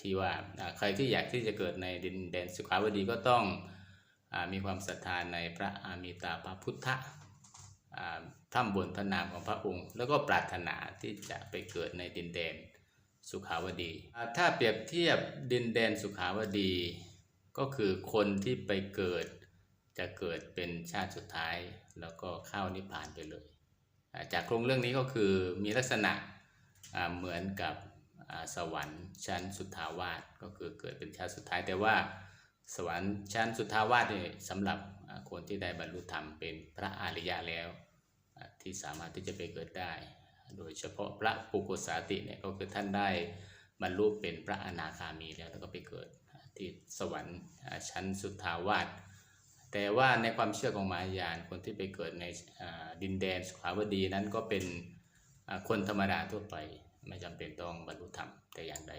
ที่ว่าใครที่อยากที่จะเกิดในดินแดนสุขาวดีก็ต้องอมีความศรัทธาในพระอามิตาภพุทธะถ้ำบนพระนามของพระองค์ แล้วก็ปรารถนาที่จะไปเกิดในดินแดนสุขาวดี ถ้าเปรียบเทียบดินแดนสุขาวดีก็คือคนที่ไปเกิดจะเกิดเป็นชาติสุดท้าย แล้วก็เข้านิพพานไปเลย จากโครงเรื่องนี้ก็คือมีลักษณะเหมือนกับ สวรรค์ชั้นสุทธาวาสก็คือเกิดเป็นชาติสุดท้ายแต่ว่าสวรรค์ชั้นสุทธาวาสนี่สำหรับคนที่ได้บรรลุธรรมเป็นพระอริยะแล้ว ที่สามารถที่จะไปเกิดได้ โดยเฉพาะพระปุกุสาติเนี่ยก็คือท่านได้บรรลุเป็นพระอนาคามีแล้วแล้วก็ไปเกิดที่สวรรค์ชั้นสุทธาวาสแต่ว่าในความเชื่อของมหายานคนที่ไปเกิดในดินแดนสุขาวดีนั้นก็เป็นคนธรรมดาทั่วไป ไม่จำเป็นต้องบรรลุธรรมแต่อย่างใด